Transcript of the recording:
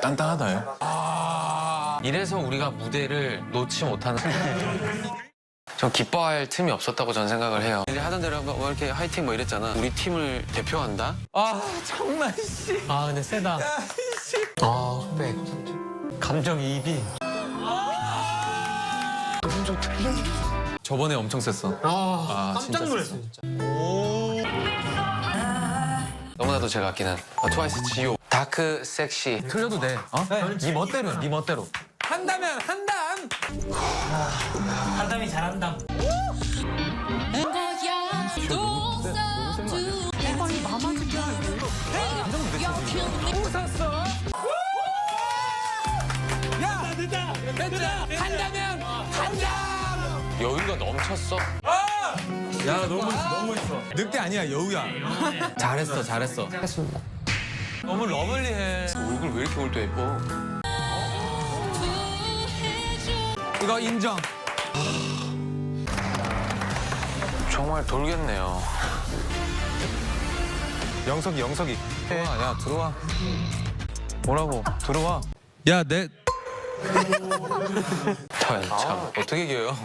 단단하다요. 이래서 우리가 무대를 놓지 못하는. 좀 기뻐할 틈이 없었다고 저는 생각을 해요. 이제 하던 대로 뭐 이렇게 화이팅 뭐 이랬잖아. 우리 팀을 대표한다? 아 정말 씨. 아 근데 세다. 아 흑백. 감정이입이. 저번에 엄청 셌어. 아, 진짜 깜짝 놀랐어 진짜. 너무나도 제가 아끼는 어, 트와이스 지오. 다크 섹시. 틀려도 돼. 어? 네 멋대로. 네 멋대로. 한다면 한담. 한담이 잘한다. 여유가 넘쳤어. 야 너무 멋있어. 너무 멋있어. 늑대 아니야 여우야. 잘했어 잘했어. 했습니다. 너무 러블리해. 얼굴 왜 이렇게 올 때 예뻐? 이거 인정. 정말 돌겠네요. 영석이 영석이. 들어와 야 들어와. 뭐라고? 들어와. 야 내. 참, 참 어떻게 이겨요?